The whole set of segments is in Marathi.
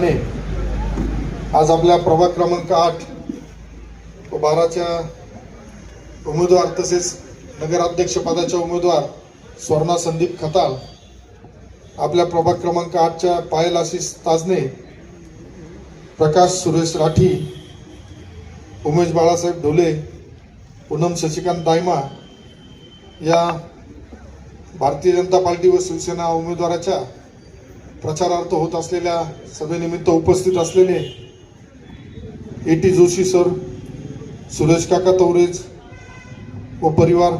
आज आपल्या प्रभाग क्रमांक आठ व बाराच्या उमेदवार तसेच नगराध्यक्षपदाच्या उमेदवार स्वर्णा संदीप खताल आपल्या प्रभाग क्रमांक आठच्या पायल आशिष ताजने प्रकाश सुरेश राठी उमेश बाळासाहेब ढोले पूनम शशिकांत दायमा या भारतीय जनता पार्टी व शिवसेना उमेदवाराच्या प्रचारार्थ होत असलेल्या सभेनिमित्त उपस्थित असलेले A T Joshi sir Suresh काका तवरेज व परिवार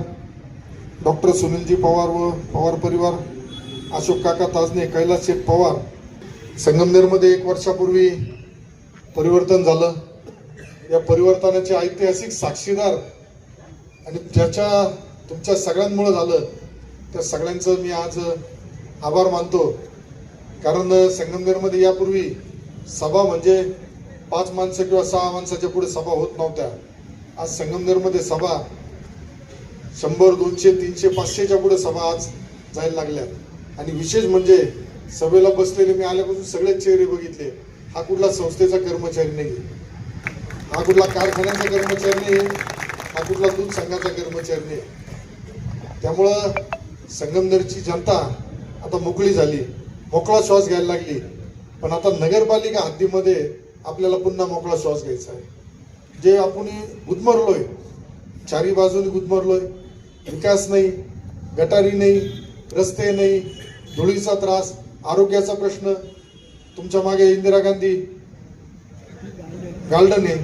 डॉक्टर सुनीलजी पवार व पवार परिवार अशोक काका ताजने कैलास शेठ पवार. संगमनेरमध्ये एक वर्षापूर्वी परिवर्तन झालं. या परिवर्तनाचे ऐतिहासिक साक्षीदार आणि ज्याच्या तुमच्या सगळ्यांमुळं झालं त्या सगळ्यांचं मी आज आभार मानतो. कारण संगमनेरमध्ये यापूर्वी सभा म्हणजे पाच माणसं किंवा सहा माणसाच्या पुढे सभा होत नव्हत्या. आज संगमनेरमध्ये सभा शंभर दोनशे तीनशे पाचशेच्या पुढे सभा आज जायला लागल्यात आणि विशेष म्हणजे सभेला बसलेले मी आल्यापासून सगळे चेहरे बघितले. हा कुठला संस्थेचा कर्मचारी नाही हा कुठला कारखान्याचा कर्मचारी नाही हा कुठला दूध संघाचा कर्मचारी नाही त्यामुळं संगमनेरची जनता आता मोकळी झाली. मोकळा श्वास घ्यायला लागली. पण आता नगरपालिका हद्दीमध्ये आपल्याला पुन्हा मोकळा श्वास घ्यायचा आहे. जे आपण गुदमरलोय चारी बाजूने गुदमरलोय विकास नाही गटारी नाही रस्ते नाही धुळीचा त्रास आरोग्याचा प्रश्न तुमच्या मागे इंदिरा गांधी गार्डन आहे.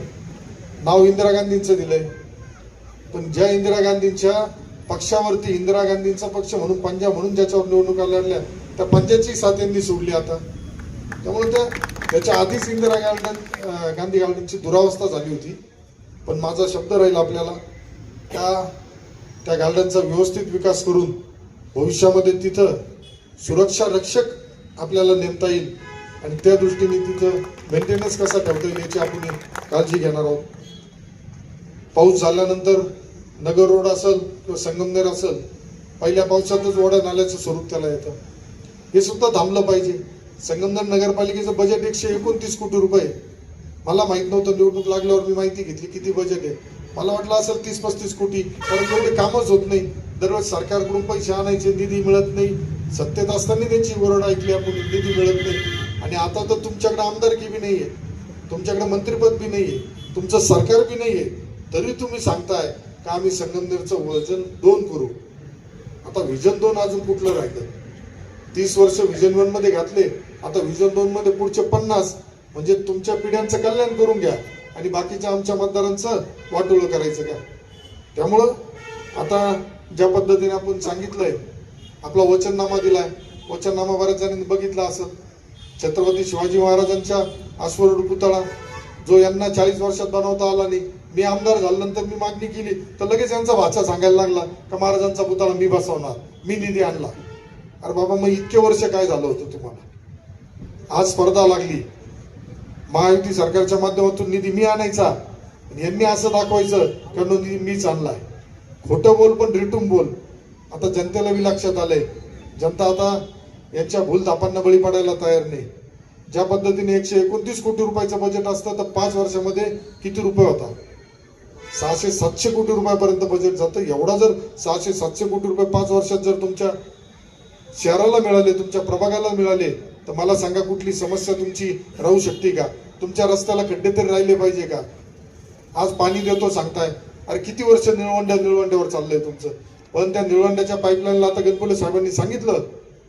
नाव इंदिरा गांधींचं दिलंय. पण ज्या इंदिरा गांधींच्या पक्षावरती इंदिरा गांधींचा पक्ष म्हणून पंजा म्हणून ज्याच्यावर निवडणुका लढल्या त्या पंचायतची साथ यांनी सोडली आता. त्यामुळे त्या त्याच्या आधीच इंदिरा गार्डन गांधी गार्डनची दुरावस्था झाली होती. पण माझा शब्द राहील आपल्याला. त्या त्या गार्डनचा व्यवस्थित विकास करून भविष्यामध्ये तिथं सुरक्षा रक्षक आपल्याला नेमता येईल. आणि त्या दृष्टीने तिथं मेंटेनन्स कसा ठेवता येईल याची आपण काळजी घेणार आहोत. पाऊस झाल्यानंतर नगर रोड असेल किंवा संगमनेर असेल पहिल्या पावसातच ओढा नाल्याचं स्वरूप त्याला येतं. हे सुद्धा थांबलं पाहिजे. संगमनेर नगरपालिकेचं बजेट एकशे एकोणतीस कोटी रुपये. मला माहीत नव्हतं निवडणूक लागल्यावर मी माहिती घेतली किती बजेट आहे. मला वाटलं असेल तीस पस्तीस कोटी कारण एवढे कामच होत नाही. दरवेळेस सरकारकडून पैसे आणायचे निधी मिळत नाही. सत्तेत असताना त्यांची वरड ऐकली आपण निधी मिळत नाही. आणि आता तर तुमच्याकडे आमदारकी बी नाही आहे तुमच्याकडे मंत्रिपद बी नाही आहे तुमचं सरकार बी नाही आहे तरी तुम्ही सांगताय का आम्ही संगमनेरचं वजन दोन करू? आता व्हिजन दोन अजून कुठलं राहिलं? तीस वर्ष व्हिजन वनमध्ये घातले. आता व्हिजन दोन मध्ये पुढचे पन्नास. म्हणजे तुमच्या पिढ्यांचं कल्याण करून घ्या. आणि बाकीच्या आमच्या मतदारांचं वाटोळं करायचं का? त्यामुळं आता ज्या पद्धतीने आपण सांगितलंय आपला वचननामा दिलाय. वचननामा बऱ्याच जणांनी बघितला असं छत्रपती शिवाजी महाराजांच्या अश्वरूढ पुतळा जो यांना चाळीस वर्षात बनवता आला नाही. मी आमदार झाल्यानंतर मी मागणी केली तर लगेच यांचा भाषा सांगायला लागला का महाराजांचा पुतळा मी बसवणार मी निधी आणला. अरे बाबा मग इतके वर्ष काय झालं होतं तुम्हाला? आज स्पर्धा लागली. महायुती सरकारच्या माध्यमातून निधी मी आणायचा. आणि यांनी असं दाखवायचं कारण निधी मीच आणलाय. खोटं बोल पण रिटून बोल. आता जनतेला बी लक्षात आलंय. जनता आता यांच्या भूलथापांना बळी पडायला तयार नाही. ज्या पद्धतीने एकशे एकोणतीस कोटी रुपयाचं बजेट असतं तर पाच वर्षामध्ये किती रुपये होता सहाशे सातशे कोटी रुपयापर्यंत बजेट जातं. एवढा जर सहाशे सातशे कोटी रुपये पाच वर्षात जर तुमच्या शहराला मिळाले तुमच्या प्रभागाला मिळाले तर मला सांगा कुठली समस्या तुमची राहू शकते का? तुमच्या रस्त्याला खड्डे तरी राहिले पाहिजे का? आज पाणी देतो सांगताय. अरे किती वर्ष निळवंड्या निळवंड्यावर चाललंय तुमचं? पण त्या निळवंड्याच्या पाईपलाईनला आता गणपती साहेबांनी सांगितलं.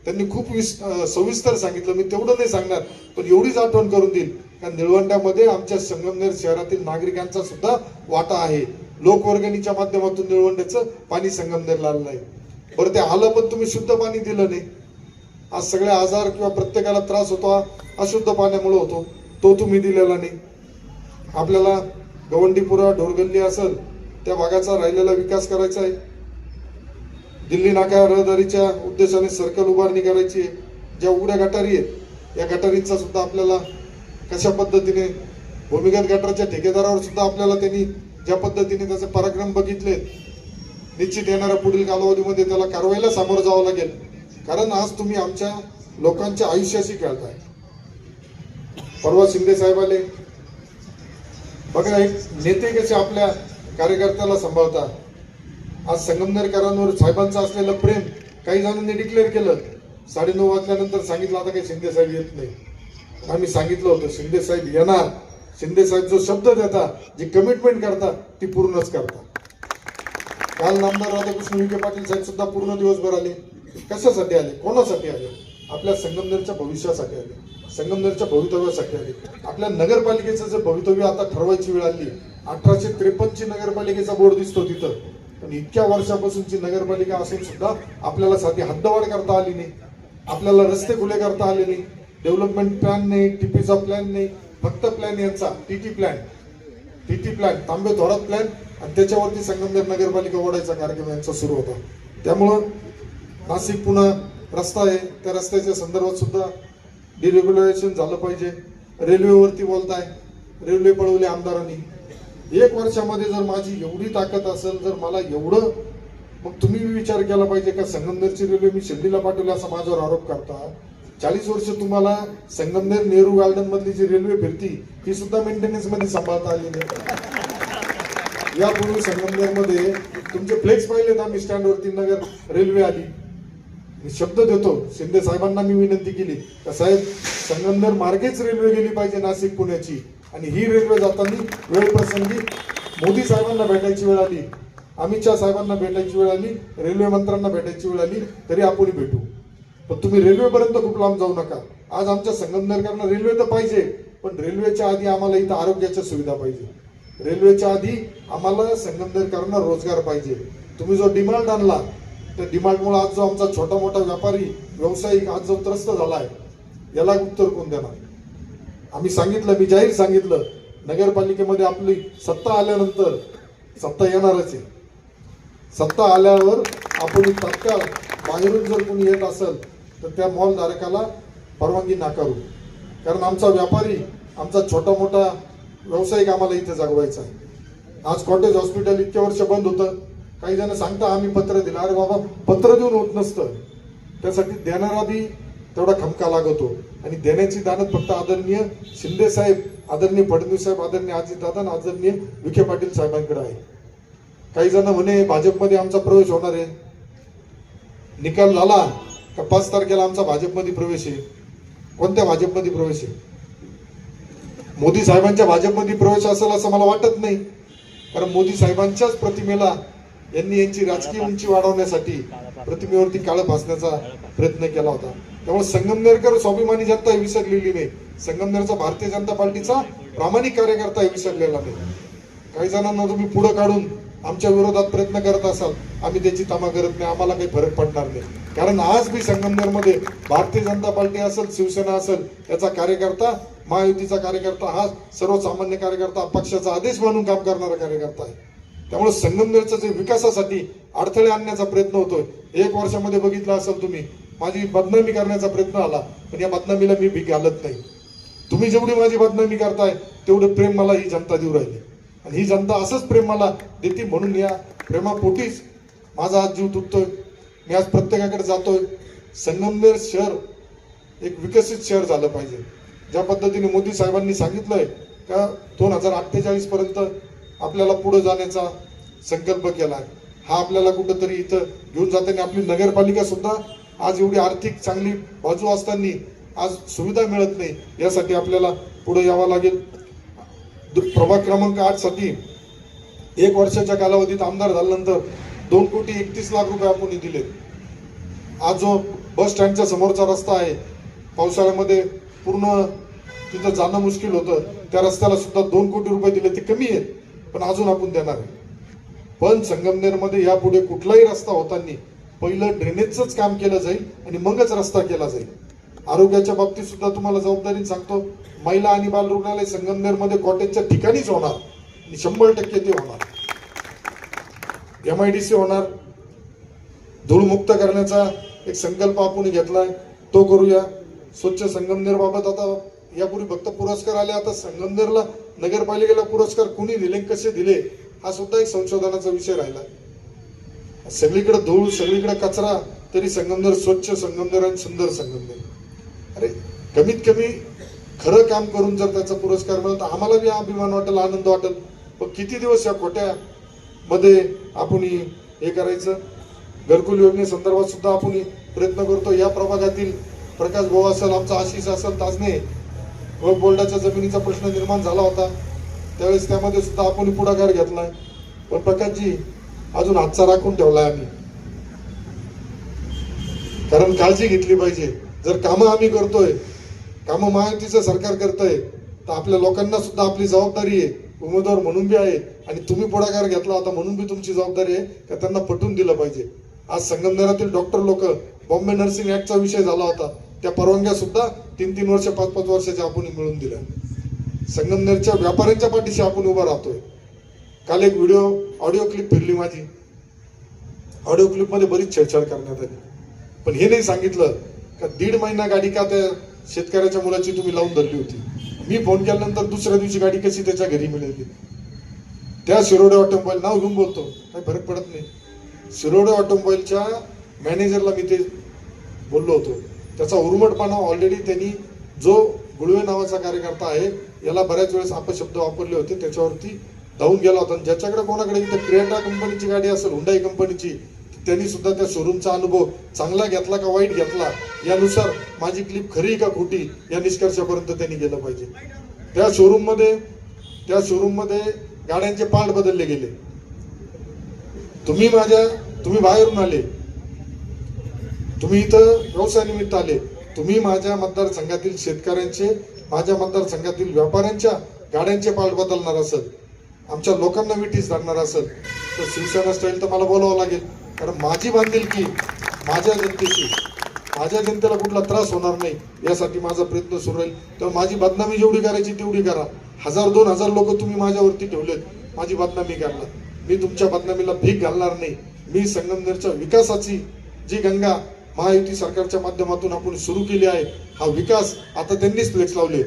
त्यांनी खूप विस सविस्तर सांगितलं. मी तेवढं नाही सांगणार पण एवढीच आठवण करून देईल. कारण निळवंड्यामध्ये आमच्या संगमनेर शहरातील नागरिकांचा सुद्धा वाटा आहे. लोकवर्गणीच्या माध्यमातून निळवंड्याचं पाणी संगमनेरला आलेलं आहे. बरं ते आलं पण तुम्ही शुद्ध पाणी दिलं नाही. आज सगळे आजार किंवा प्रत्येकाला त्रास होतो अशुद्ध पाण्यामुळे होतो. तो तुम्ही दिलेला नाही. आपल्याला गवंडीपुरा ढोरगल्ली असेल त्या भागाचा राहिलेला विकास करायचा आहे. दिल्ली नाका रहदारीच्या उद्देशाने सर्कल उभारणी करायची आहे. ज्या उघड्या गटारी आहेत या गटारींचा सुद्धा आपल्याला कशा पद्धतीने भूमिगत गटारच्या ठेकेदारावर सुद्धा आपल्याला त्यांनी ज्या पद्धतीने त्याचे पराक्रम बघितले निश्चित येणाऱ्या पुढील कालावधीमध्ये त्याला कारवाईला सामोरं जावं लागेल. कारण आज तुम्ही आमच्या लोकांच्या आयुष्याशी खेळताय. परवा शिंदे साहेब आले. बघा एक नेते कसे आपल्या कार्यकर्त्याला सांभाळतात. आज संगमनेरकरांवर साहेबांचं असलेलं प्रेम काही जणांनी डिक्लेअर केलं. साडेनऊ वाजल्यानंतर सांगितलं आता काही शिंदे साहेब येत नाही. आम्ही सांगितलं होतं शिंदे साहेब येणार. शिंदे साहेब जो शब्द देतात जी कमिटमेंट करतात ती पूर्णच करतात. काल नामदार राधाकृष्ण विखे पाटील साहेब सुद्धा पूर्ण दिवसभर आले. कशासाठी आले? कोणासाठी आले? आपल्या संगमनेरच्या भविष्यासाठी आले. संगमनेरच्या भवितव्यासाठी आले. आपल्या नगरपालिकेचं जे भवितव्य आता ठरवायची वेळ आली अठराशे त्रेपन्नची नगरपालिकेचा बोर्ड दिसतो तिथं. पण इतक्या वर्षापासूनची नगरपालिका असून सुद्धा आपल्याला साधी हद्दवाढ करता आली नाही. आपल्याला रस्ते खुले करता आले नाही. डेव्हलपमेंट प्लॅन नाही टीपीचा प्लॅन नाही. फक्त प्लॅन यांचा TT plan. TT plan Tambe Thorat plan आणि त्याच्यावरती संगमनेर नगरपालिका ओढायचा कार्यक्रम यांचा सुरू होता. त्यामुळं नाशिक पुन्हा रस्ता आहे. त्या रस्त्याच्या संदर्भात सुद्धा डिरेग्युलेशन झालं पाहिजे. रेल्वेवरती बोलताय. रेल्वे पळवले आमदारांनी. एक वर्षामध्ये जर माझी एवढी ताकद असेल तर मला एवढं मग तुम्ही विचार केला पाहिजे का संगमनेरची रेल्वे मी शिर्डीला पाठवली असा माझ्यावर आरोप करता? चाळीस वर्ष तुम्हाला संगमनेर नेहरू गार्डन मधली जी रेल्वे फिरती ही सुद्धा मेंटेनन्समध्ये सांभाळता आली नाही. यापूर्वी संगमनेरमध्ये तुमचे फ्लेक्स पाहिलेत आम्ही स्टँडवरती नगर रेल्वे आली. मी शब्द देतो शिंदे साहेबांना मी विनंती केली का साहेब संगमनेर मार्गेच रेल्वे गेली पाहिजे नाशिक पुण्याची. आणि ही रेल्वे जाताना वेळप्रसंगी मोदी साहेबांना भेटायची वेळ आली अमित शहा साहेबांना भेटायची वेळ आली रेल्वे मंत्र्यांना भेटायची वेळ आली तरी आपण भेटू. पण तुम्ही रेल्वेपर्यंत खूप लांब जाऊ नका. आज आमच्या संगमनेरकरांना रेल्वे तर पाहिजे पण रेल्वेच्या आधी आम्हाला इथं आरोग्याच्या सुविधा पाहिजे. रेल्वेच्या आधी आम्हाला संगमनेरकरांना रोजगार पाहिजे. तुम्ही जो डिमांड आणला त्या डिमांडमुळे आज जो आमचा छोटा मोठा व्यापारी व्यावसायिक आज जो त्रस्त झाला आहे याला उत्तर कोण देणार? आम्ही सांगितलं मी जाहीर सांगितलं नगरपालिकेमध्ये आपली सत्ता आल्यानंतर सत्ता येणारच आहे. सत्ता आल्यावर आपण तात्काळ बाहेरून जर कोणी येत असेल तर त्या मॉल धारकाला परवानगी नाकारू. कारण आमचा व्यापारी आमचा छोटा मोठा व्यावसायिक आम्हाला इथे जगवायचा आहे. आज कॉटेज हॉस्पिटल इतक्या वर्ष बंद होतं. काही जण सांगता आम्ही पत्र दिलं. अरे बाबा पत्र देऊन होत नसतं. त्यासाठी देणारा बी तेवढा खमका लागतो. आणि देण्याची दानत फक्त आदरणीय शिंदे साहेब आदरणीय फडणवीस साहेब आदरणीय अजितदादा आणि आदरणीय विखे पाटील साहेबांकडे आहे. काही जण म्हणे भाजपमध्ये आमचा प्रवेश होणार आहे. निकाल झाला का पाच तारखेला आमचा भाजपमध्ये प्रवेश आहे? कोणत्या भाजपमध्ये प्रवेश आहे? मोदी साहेबांच्या भाजपमध्ये प्रवेश असेल असं मला वाटत नाही. कारण मोदी साहेबांच्याच प्रतिमेला यांनी यांची राजकीय उंची वाढवण्यासाठी प्रतिमेवरती काळं फासण्याचा प्रयत्न केला होता. त्यामुळे संगमनेरकर स्वाभिमानी जनता हे विसरलेली नाही. संगमनेरचा भारतीय जनता पार्टीचा प्रामाणिक कार्यकर्ता हे विसरलेला नाही. काही जणांना तुम्ही पुढे काढून आमच्या विरोधात प्रयत्न करत असाल आम्ही त्याची तमा करत नाही आम्हाला काही फरक पडणार नाही. कारण आज मी संगमनेरमध्ये भारतीय जनता पार्टी असेल शिवसेना असेल याचा कार्यकर्ता महायुतीचा कार्यकर्ता हा सर्वसामान्य कार्यकर्ता पक्षाचा आदेश म्हणून काम करणारा कार्यकर्ता आहे. त्यामुळे संगमनेरचं जे विकासासाठी अडथळे आणण्याचा प्रयत्न होतोय एक वर्षामध्ये बघितलं असेल तुम्ही माझी बदनामी करण्याचा प्रयत्न आला पण या बदनामीला मी भीक घालत नाही. तुम्ही जेवढी माझी बदनामी करताय तेवढं प्रेम मला ही जनता देऊ राहिली. आणि ही जनता असंच प्रेम मला देते म्हणून या प्रेमापोटीच माझा आज जीव तुटतोय. मी आज प्रत्येकाकडे जातोय. संगमनेर शहर एक विकसित शहर झालं पाहिजे. ज्या पद्धतीने मोदी साहेबांनी सांगितलंय का दोन हजार अठ्ठेचाळीस पर्यंत आपल्याला पुढे जाण्याचा संकल्प केला हा आपल्याला कुठंतरी इथं घेऊन जाताना आपली नगरपालिका सुद्धा आज एवढी आर्थिक चांगली बाजू असताना आज सुविधा मिळत नाही यासाठी आपल्याला पुढे यावं लागेल. दु- प्रभाग क्रमांक आठसाठी एक वर्षाच्या कालावधीत आमदार झाल्यानंतर दोन कोटी एकतीस लाख रुपये आपण दिले आज जो बस स्टँडच्या समोरचा रस्ता आहे पावसाळ्यामध्ये पूर्ण तिथं जाणं मुश्किल होतं. त्या रस्त्याला सुद्धा दोन कोटी रुपये दिले ते कमी आहेत पण अजून आपण देणार आहे. पण संगमनेरमध्ये यापुढे कुठलाही रस्ता होताना पहिलं ड्रेनेजचंच काम केलं जाईल आणि मगच रस्ता केला जाईल. आरोग्याच्या बाबतीत सुद्धा तुम्हाला जबाबदारी सांगतो महिला आणि बाल रुग्णालय संगमनेरमध्ये कॉटेजच्या ठिकाणीच होणार आणि शंभर टक्के ते होणार. एम आय डी सी होणार. धूळमुक्त करण्याचा एक संकल्प आपण घेतलाय तो करूया. स्वच्छ संगमनेर बाबत आता यापूर्वी फक्त पुरस्कार आले आता संगमनेरला नगरपालिकेला पुरस्कार कुणी दिले कसे दिले हा सुद्धा एक संशोधनाचा विषय राहिला. सगळीकडे धूळ सगळीकडे कचरा तरी संगमनेर स्वच्छ संगमनेर आणि सुंदर संगमनेर. अरे कमीत कमी खरं काम करून जर त्याचा पुरस्कार मिळाला तर आम्हाला बी अभिमान वाटेल आनंद वाटेल. पण किती दिवस या खोट्या मध्ये आपण हे करायचं? घरकुल योजनेसंदर्भात सुद्धा आपण प्रयत्न करतो. या प्रभागातील प्रकाश भाऊ असेल आमचा आशिष असेल ताजने व बोर्डाच्या जमिनीचा प्रश्न निर्माण झाला होता. त्यावेळेस त्यामध्ये सुद्धा आपण पुढाकार घेतलाय. पण प्रकाशजी अजून हातचा राखून ठेवलाय आम्ही. कारण काळजी घेतली पाहिजे. जर कामं आम्ही करतोय कामं महायुतीचं सरकार करतंय तर आपल्या लोकांना सुद्धा आपली जबाबदारी आहे. उमेदवार म्हणून बी आहे. आणि तुम्ही पुढाकार घेतला होता म्हणून बी तुमची जबाबदारी आहे का त्यांना पटवून दिलं पाहिजे. आज संगमनेरातील डॉक्टर लोक बॉम्बे नर्सिंग ऍक्टचा विषय झाला होता. त्या परवानग्या सुद्धा तीन तीन वर्ष पाच पाच वर्षाच्या आपण मिळून दिल्या. संगमनेरच्या व्यापाऱ्यांच्या पाठीशी आपण उभा राहतोय. काल एक व्हिडिओ ऑडिओ क्लिप फिरली माझी. ऑडिओ क्लिपमध्ये बरीच छेडछाड करण्यात आली. पण हे नाही सांगितलं का दीड महिना गाडी का त्या शेतकऱ्याच्या मुलाची तुम्ही लावून धरली होती? मी फोन केल्यानंतर दुसऱ्या दिवशी गाडी कशी त्याच्या घरी मिळाली? त्या शिरोडे ऑटोमोबाईल नाव घेऊन बोलतो. काही फरक पडत नाही. शिरोडे ऑटोमोबाईलच्या मॅनेजरला मी ते बोललो होतो. त्याचा उर्मटपणा ऑलरेडी त्यांनी जो गुळवे नावाचा कार्यकर्ता आहे याला बऱ्याच वेळेस अपशब्द वापरले होते. त्याच्यावरती धावून गेला होता. आणि ज्याच्याकडे कोणाकडे इथं क्रिएटा कंपनीची गाडी असेल हुंडाई कंपनीची त्यांनी सुद्धा त्या शोरूमचा अनुभव चांगला घेतला का वाईट घेतला यानुसार माझी क्लिप खरी का खोटी या निष्कर्षापर्यंत त्यांनी गेलं पाहिजे. त्या शोरूममध्ये त्या शोरूममध्ये गाड्यांचे पार्ट बदलले गेले. तुम्ही माझ्या तुम्ही बाहेरून आले. तुम्ही इथं व्यवसायानिमित्त आले. तुम्ही माझ्या मतदारसंघातील शेतकऱ्यांचे माझ्या मतदारसंघातील व्यापाऱ्यांच्या गाड्यांचे पाठ बदलणार असेल. आमच्या लोकांना विटीस धरणार असेल. तर शिवसेना स्टाईल तर मला बोलावं लागेल. कारण माझी बांधिलकी माझ्या जनतेची माझ्या जनतेला कुठला त्रास होणार नाही यासाठी माझा प्रयत्न सुरू राहील. तर माझी बदनामी जेवढी करायची तेवढी करा. हजार दोन हजार लोक तुम्ही माझ्यावरती ठेवलेत. माझी बदनामी करणार. मी तुमच्या बदनामीला भीक घालणार नाही. मी संगमनेरच्या विकासाची जी गंगा महायुती सरकारच्या माध्यमातून आपण सुरू केली आहे. हा विकास आता त्यांनीच फ्लेक्स लावले.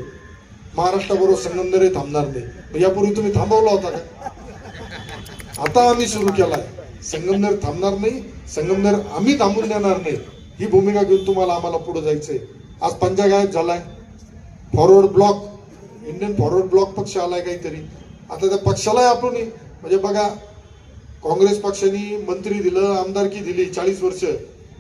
महाराष्ट्राबरोबर संगमनेर थांबणार नाही. मग यापूर्वी तुम्ही थांबवला होता का? आता आम्ही सुरू केलाय. संगमनेर थांबणार नाही. संगमनेर आम्ही थांबून देणार नाही. ही भूमिका घेऊन तुम्हाला आम्हाला पुढे जायचंय. आज पंजा गायब झालाय. Forward Bloc Indian Forward Bloc पक्ष आलाय काहीतरी. आता त्या पक्षालाही आपण म्हणजे बघा काँग्रेस पक्षाने मंत्री दिलं आमदारकी दिली चाळीस वर्ष.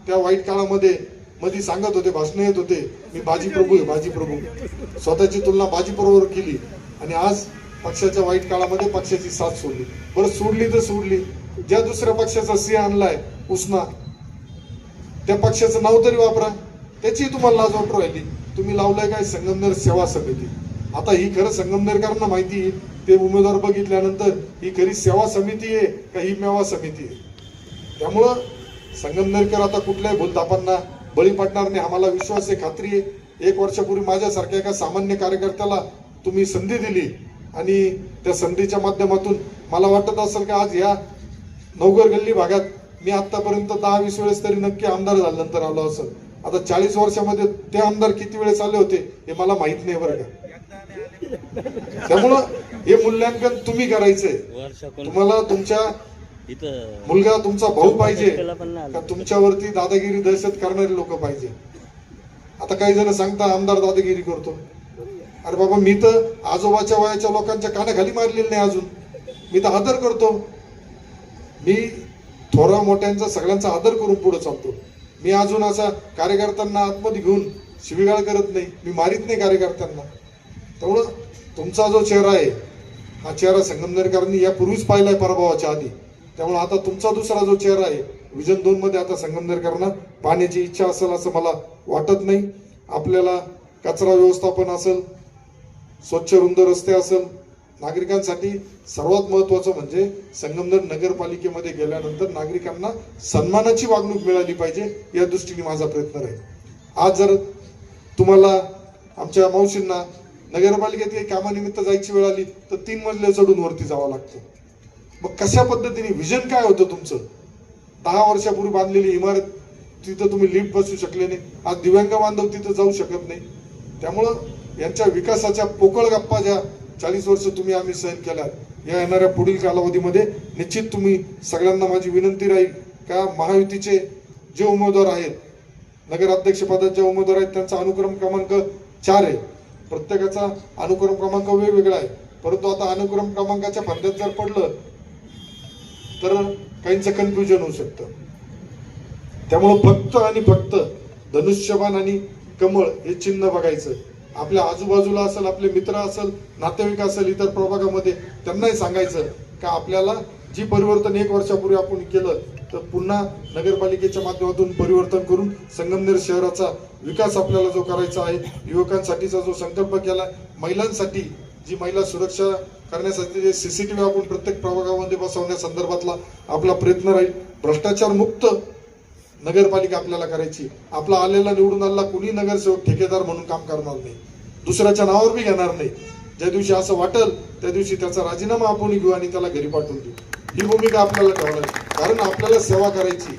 त्या वाईट काळामध्ये मधी सांगत होते भाषण येत होते मी बाजी प्रभू आहे बाजी प्रभू स्वतःची तुलना बाजी प्रभूवर केली आणि आज पक्षाच्या वाईट काळामध्ये पक्षाची साथ सोडली. बरं सोडली तर सोडली. ज्या दुसऱ्या पक्षाचा सिंह आणलाय उष्णा त्या पक्षाचं नाव तरी वापरा. त्याची तुम्हाला लाज वाटू राहिली. तुम्ही लावलंय काय? संगमनेर सेवा समिती. आता ही खरं संगमनेरकरांना माहिती ते उमेदवार बघितल्यानंतर ही खरी सेवा समिती आहे का ही मेवा समिती आहे? त्यामुळं संगमनेरकर आता कुठल्याही भूलतापांना बळी पडणार नाही आम्हाला विश्वास आहे खात्री आहे. एक वर्षापूर्वी माझ्यासारख्या एका सामान्य कार्यकर्त्याला तुम्ही संधी दिली आणि त्या संधीच्या माध्यमातून मला वाटत असेल का आज या नवगर गल्ली भागात मी आतापर्यंत दहा वीस वेळेस तरी नक्की आमदार झाल्यानंतर आलो असेल. आता चाळीस वर्षामध्ये ते आमदार किती वेळेस आले होते हे मला माहीत नाही बरं का. त्यामुळं हे मूल्यांकन तुम्ही करायचंय. तुम्हाला तुमच्या मुलगा तुमचा भाऊ पाहिजे. का तुमच्यावरती दादागिरी दहशत करणारे लोक पाहिजे? आता काही जण सांगता आमदार दादागिरी करतो. अरे बाबा मी तर आजोबाच्या वयाच्या लोकांच्या कानाखाली मारलेले नाही अजून. मी तर आदर करतो. मी थोरा मोठ्यांचा सगळ्यांचा आदर करून पुढे चालतो. मी अजून असा कार्यकर्त्यांना आतमध्ये घेऊन शिवीगाळ करत नाही. मी मारित नाही कार्यकर्त्यांना. त्यामुळं तुमचा जो चेहरा आहे हा चेहरा संगमनेरकरांनी यापूर्वीच पाहिलाय पराभवाच्या आधी. त्यामुळे आता तुमचा दुसरा जो चेहरा आहे विजन दोन मध्ये आता संगमनेरकरांना पाहण्याची इच्छा असेल असं मला वाटत नाही. आपल्याला कचरा व्यवस्थापन असेल स्वच्छ रुंद रस्ते असेल नागरिकांसाठी सर्वात महत्वाचं म्हणजे संगमनेर नगरपालिकेमध्ये गेल्यानंतर नागरिकांना सन्मानाची वागणूक मिळाली पाहिजे या दृष्टीने माझा प्रयत्न राहील. आज जर तुम्हाला आमच्या मावशींना नगरपालिकेत काही कामानिमित्त जायची वेळ आली तर तीन मजले चढून वरती जावं लागतं. मग कशा पद्धतीने? विजन काय होतं तुमचं? दहा वर्षापूर्वी बांधलेली इमारत तिथं तुम्ही लिफ्ट बसू शकले नाही. आज दिव्यांग बांधव तिथं जाऊ शकत नाही. त्यामुळं यांच्या विकासाच्या पोकळ गप्पा ज्या चाळीस वर्ष तुम्ही आम्ही सहन केल्या या येणाऱ्या पुढील कालावधीमध्ये निश्चित तुम्ही सगळ्यांना माझी विनंती राहील का महायुतीचे जे उमेदवार आहेत नगराध्यक्षपदाचे उमेदवार आहेत त्यांचा अनुक्रम क्रमांक चार आहे. प्रत्येकाचा अनुक्रम क्रमांक वेगवेगळा आहे. परंतु आता अनुक्रम क्रमांकाच्या फंद्यात जर पडलं तर काहींचं कन्फ्युजन होऊ शकतं. त्यामुळं फक्त आणि फक्त धनुष्यबाण आणि कमळ हे चिन्ह बघायचं. आपल्या आजूबाजूला असेल आपले मित्र असेल नातेवाईक असेल इतर प्रभागामध्ये त्यांनाही सांगायचं का आपल्याला जी परिवर्तन एक वर्षापूर्वी आपण केलं तर पुन्हा नगरपालिकेच्या माध्यमातून परिवर्तन करून संगमनेर शहराचा विकास आपल्याला जो करायचा आहे युवकांसाठीचा जो संकल्प केला महिलांसाठी जी महिला सुरक्षा करण्यासाठी जे सी सी टी व्ही आपण प्रत्येक प्रभागामध्ये बसवण्यासंदर्भातला आपला प्रयत्न राहील. भ्रष्टाचार मुक्त नगरपालिका आपल्याला करायची. आपला आलेला निवडून आलेला कुणी नगरसेवक ठेकेदार म्हणून काम करणार नाही. दुसऱ्याच्या नावावर बी घेणार नाही. ज्या दिवशी असं वाटेल त्या दिवशी त्याचा राजीनामा आपण घेऊ आणि त्याला घरी पाठवून देऊ. ही भूमिका आपल्याला ठेवायची कारण आपल्याला सेवा करायची.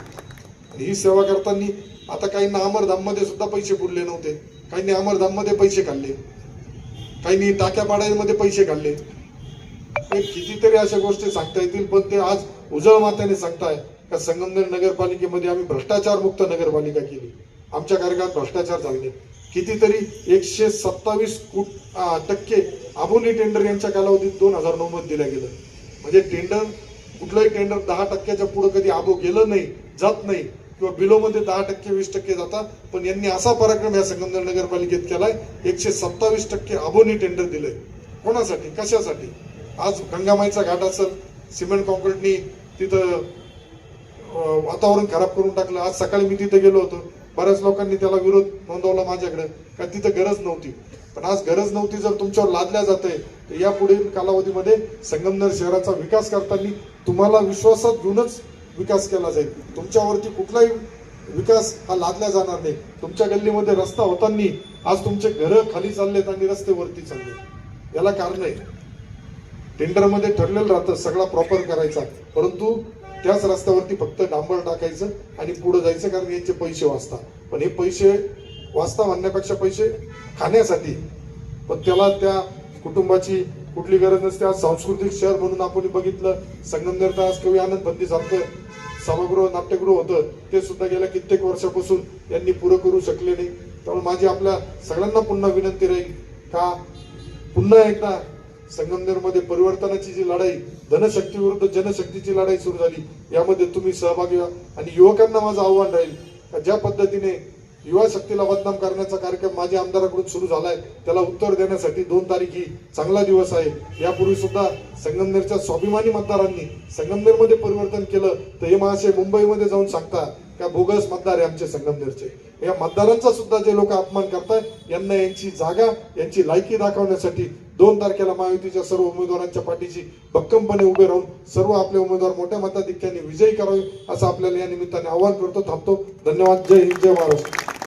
आणि ही सेवा करताना आता काहींना अमरधाममध्ये सुद्धा पैसे पुरले नव्हते. काहींनी अमरधाममध्ये पैसे खाल्ले. काहींनी टाक्या पाडायमध्ये पैसे काढले. हे कितीतरी अशा गोष्टी सांगता येतील पण ते आज उजळ मात्याने सांगताय का संगमनेर नगरपालिकेमध्ये आम्ही भ्रष्टाचार मुक्त नगरपालिका केली. आमच्या कार्यकाळात भ्रष्टाचार झाले कितीतरी एकशे सत्तावीस कुट- टक्के अबोनी टेंडर यांच्या कालावधीत दोन हजार नऊ मध्ये दिलं गेलं म्हणजे टेंडर कुठलंही टेंडर दहा टक्क्याच्या पुढे कधी आबो गेलं नाही जात नाही किंवा बिलो मध्ये दहा टक्के वीस टक्के जातात. पण यांनी असा पराक्रम या संगमनेर नगरपालिकेत केलाय. एकशे सत्तावीस टक्के अबोनी टेंडर दिलंय. कोणासाठी? कशासाठी? आज गंगामाईचा घाट असेल सिमेंट कॉन्क्रीटनी तिथं वातावरण खराब करून टाकलं. आज सकाळी मी तिथे गेलो होतो. बऱ्याच लोकांनी त्याला विरोध नोंदवला माझ्याकडे का तिथं गरज नव्हती. पण आज गरज नव्हती जर तुमच्यावर लादल्या जाते तर या पुढील कालावधीमध्ये संगमनेर शहराचा विकास करताना तुम्हाला विश्वासात घेऊनच विकास केला जाईल. तुमच्यावरती कुठलाही विकास हा लादला जाणार नाही. तुमच्या गल्लीमध्ये रस्ता होताना आज तुमचे घरं खाली चाललेत आणि रस्ते वरती चालले याला कारण आहे. टेंडरमध्ये ठरलेलं राहतं सगळा प्रॉपर करायचा. परंतु त्याच रस्त्यावरती फक्त डांबर टाकायचं आणि पुढे जायचं कारण यांचे पैसे वाचतात. पण हे पैसे वाचता म्हणण्यापेक्षा पैसे खाण्यासाठी. पण त्याला त्या कुटुंबाची कुठली गरज नसते. आज सांस्कृतिक शहर म्हणून आपण बघितलं संगमनेर तर आज कवी आनंद बंदी सारखं सभागृह नाट्यगृह होतं ते सुद्धा गेल्या कित्येक वर्षापासून यांनी पुरं करू शकले नाही. त्यामुळे माझी आपल्या सगळ्यांना पुन्हा विनंती राहील का पुन्हा एकदा संगमनेरमध्ये परिवर्तनाची जी लढाई धनशक्ती विरुद्ध जनशक्तीची लढाई सुरू झाली यामध्ये तुम्ही सहभागी व्हा आणि युवकांना माझं आव्हान राहील ज्या पद्धतीने युवा शक्तीला बदनाम करण्याचा कार्यक्रम माझ्या आमदाराकडून सुरू झालाय. त्याला उत्तर देण्यासाठी दोन तारीख ही चांगला दिवस आहे. यापूर्वी सुद्धा संगमनेरच्या स्वाभिमानी मतदारांनी संगमनेरमध्ये परिवर्तन केलं तर हे महाशय मुंबईमध्ये जाऊन सांगता का बोगस मतदार आहे आमचे संगमनेरचे. या मतदारांचा सुद्धा जे लोक अपमान करताय यांना यांची जागा यांची लायकी दाखवण्यासाठी दोन तारखेला महायुतीच्या सर्व उमेदवारांच्या पाठीशी भक्कमपणे उभे राहून सर्व आपले उमेदवार मोठ्या मताधिक्याने विजयी करावे असं आपल्याला या निमित्ताने आवाहन करतो थांबतो. धन्यवाद. जय हिंद जय महाराष्ट्र.